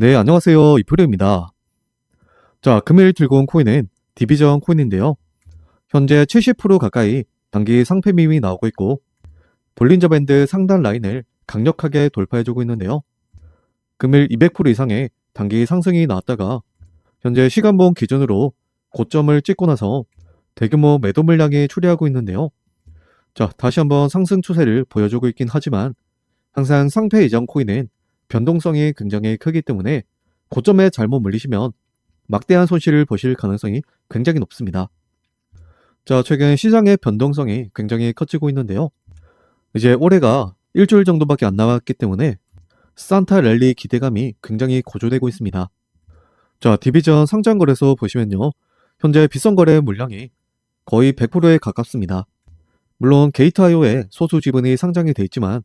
네, 안녕하세요. 이프로입니다. 자, 금일 온 코인은 디비전 코인인데요. 현재 70% 가까이 단기 상패 미이 나오고 있고, 볼린저 밴드 상단 라인을 강력하게 돌파해주고 있는데요. 금일 200% 이상의 단기 상승이 나왔다가, 현재 시간봉 기준으로 고점을 찍고 나서 대규모 매도 물량이 추리하고 있는데요. 자, 다시 한번 상승 추세를 보여주고 있긴 하지만, 항상 상패 이전 코인은 변동성이 굉장히 크기 때문에 고점에 잘못 물리시면 막대한 손실을 보실 가능성이 굉장히 높습니다. 자, 최근 시장의 변동성이 굉장히 커지고 있는데요. 이제 올해가 일주일 정도밖에 안 남았기 때문에 산타 랠리 기대감이 굉장히 고조되고 있습니다. 자, 디비전 상장 거래소 보시면요. 현재 비선 거래 물량이 거의 100%에 가깝습니다. 물론 게이트IO에 소수 지분이 상장이 돼 있지만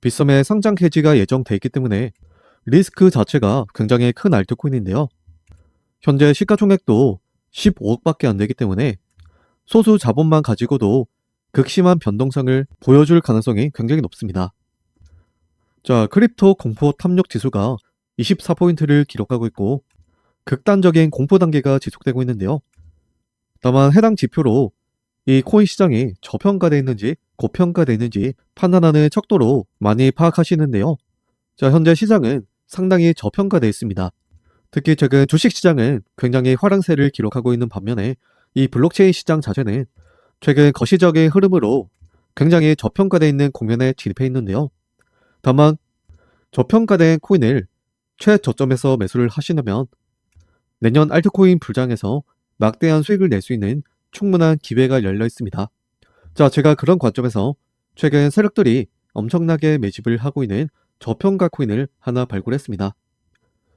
빗썸의 상장 해지가 예정돼 있기 때문에 리스크 자체가 굉장히 큰 알트코인인데요. 현재 시가총액도 15억밖에 안 되기 때문에 소수 자본만 가지고도 극심한 변동성을 보여줄 가능성이 굉장히 높습니다. 자, 크립토 공포 탐욕 지수가 24포인트를 기록하고 있고 극단적인 공포 단계가 지속되고 있는데요. 다만 해당 지표로 이 코인 시장이 저평가되어 있는지 고평가되어 있는지 판단하는 척도로 많이 파악하시는데요. 자, 현재 시장은 상당히 저평가되어 있습니다. 특히 최근 주식 시장은 굉장히 화랑세를 기록하고 있는 반면에 이 블록체인 시장 자체는 최근 거시적인 흐름으로 굉장히 저평가되어 있는 국면에 진입해 있는데요. 다만 저평가된 코인을 최저점에서 매수를 하시려면 내년 알트코인 불장에서 막대한 수익을 낼 수 있는 충분한 기회가 열려 있습니다. 자, 제가 그런 관점에서 최근 세력들이 엄청나게 매집을 하고 있는 저평가 코인을 하나 발굴했습니다.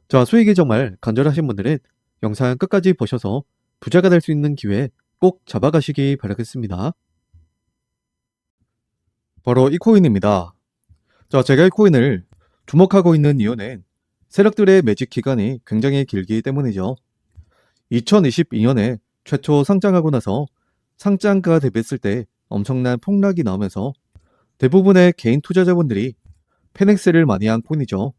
자, 수익이 정말 간절하신 분들은 영상 끝까지 보셔서 부자가 될 수 있는 기회 꼭 잡아가시기 바라겠습니다. 바로 이 코인입니다. 자, 제가 이 코인을 주목하고 있는 이유는 세력들의 매직 기간이 굉장히 길기 때문이죠. 2022년에 최초 상장하고 나서 상장가 대비했을 때 엄청난 폭락이 나오면서 대부분의 개인 투자자분들이 페넥스를 많이 한 코인이죠.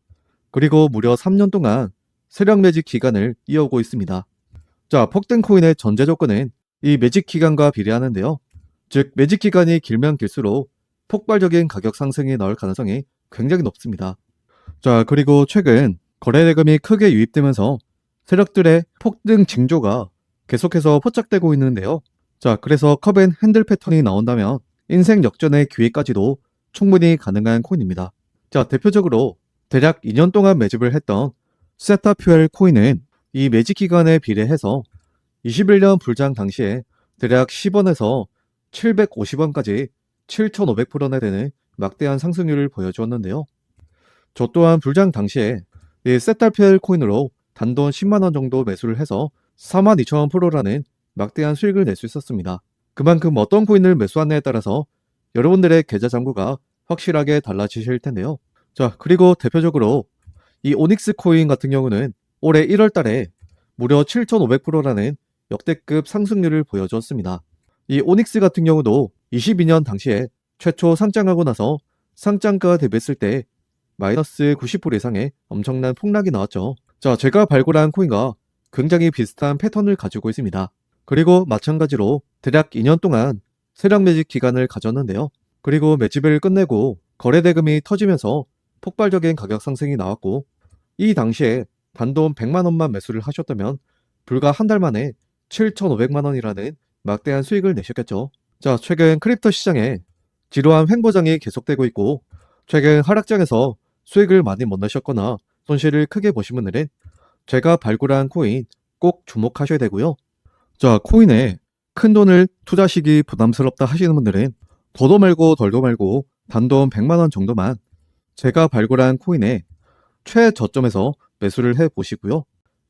그리고 무려 3년 동안 세력 매직 기간을 이어오고 있습니다. 자, 폭등 코인의 전제 조건은 이 매직 기간과 비례하는데요. 즉, 매직 기간이 길면 길수록 폭발적인 가격 상승이 나올 가능성이 굉장히 높습니다. 자, 그리고 최근 거래 대금이 크게 유입되면서 세력들의 폭등 징조가 계속해서 포착되고 있는데요. 자, 그래서 컵앤 핸들 패턴이 나온다면 인생 역전의 기회까지도 충분히 가능한 코인입니다. 자, 대표적으로 대략 2년 동안 매집을 했던 세타 퓨엘 코인은 이 매집 기간에 비례해서 21년 불장 당시에 대략 10원에서 750원까지 7,500%나 되는 막대한 상승률을 보여주었는데요. 저 또한 불장 당시에 이 세타 퓨엘 코인으로 단돈 10만원 정도 매수를 해서 42,000원 프로라는 막대한 수익을 낼 수 있었습니다. 그만큼 어떤 코인을 매수하느냐에 따라서 여러분들의 계좌 잔고가 확실하게 달라지실 텐데요. 자, 그리고 대표적으로 이 오닉스 코인 같은 경우는 올해 1월 달에 무려 7,500%라는 역대급 상승률을 보여주었습니다. 이 오닉스 같은 경우도 22년 당시에 최초 상장하고 나서 상장가 대비했을 때 마이너스 90% 이상의 엄청난 폭락이 나왔죠. 자, 제가 발굴한 코인과 굉장히 비슷한 패턴을 가지고 있습니다. 그리고 마찬가지로 대략 2년 동안 세력 매집 기간을 가졌는데요. 그리고 매집을 끝내고 거래 대금이 터지면서 폭발적인 가격 상승이 나왔고 이 당시에 단돈 100만 원만 매수를 하셨다면 불과 한 달 만에 7,500만 원이라는 막대한 수익을 내셨겠죠. 자, 최근 크립토 시장에 지루한 횡보장이 계속되고 있고 최근 하락장에서 수익을 많이 못 내셨거나 손실을 크게 보신 분들은 제가 발굴한 코인 꼭 주목하셔야 되고요. 자, 코인에 큰 돈을 투자하시기 부담스럽다 하시는 분들은 더도 말고 덜도 말고 단돈 100만원 정도만 제가 발굴한 코인에 최저점에서 매수를 해 보시고요.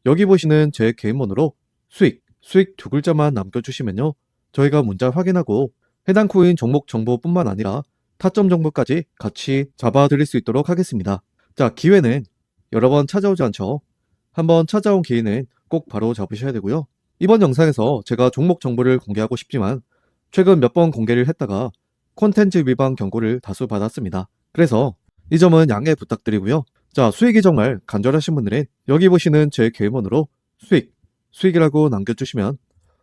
여기 보시는 제 개인번호로 수익, 수익 두 글자만 남겨주시면요. 저희가 문자 확인하고 해당 코인 종목 정보뿐만 아니라 타점 정보까지 같이 잡아드릴 수 있도록 하겠습니다. 자, 기회는 여러 번 찾아오지 않죠. 한번 찾아온 기회는 꼭 바로 잡으셔야 되고요. 이번 영상에서 제가 종목 정보를 공개하고 싶지만 최근 몇 번 공개를 했다가 콘텐츠 위반 경고를 다수 받았습니다. 그래서 이 점은 양해 부탁드리고요. 자, 수익이 정말 간절하신 분들은 여기 보시는 제 개인번호로 수익, 수익이라고 남겨주시면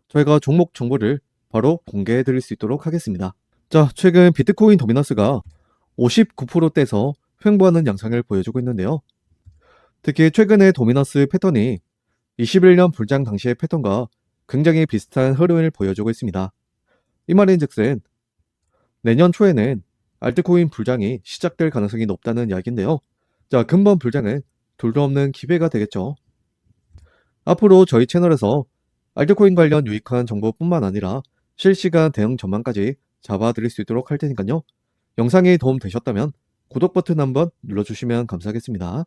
저희가 종목 정보를 바로 공개해 드릴 수 있도록 하겠습니다. 자, 최근 비트코인 도미너스가 59%대에서 횡보하는 양상을 보여주고 있는데요. 특히 최근의 도미너스 패턴이 21년 불장 당시의 패턴과 굉장히 비슷한 흐름을 보여주고 있습니다. 이 말인 즉슨 내년 초에는 알트코인 불장이 시작될 가능성이 높다는 이야기인데요. 자, 근본 불장은 둘도 없는 기회가 되겠죠. 앞으로 저희 채널에서 알트코인 관련 유익한 정보뿐만 아니라 실시간 대응 전망까지 잡아드릴 수 있도록 할 테니까요. 영상이 도움 되셨다면 구독 버튼 한번 눌러주시면 감사하겠습니다.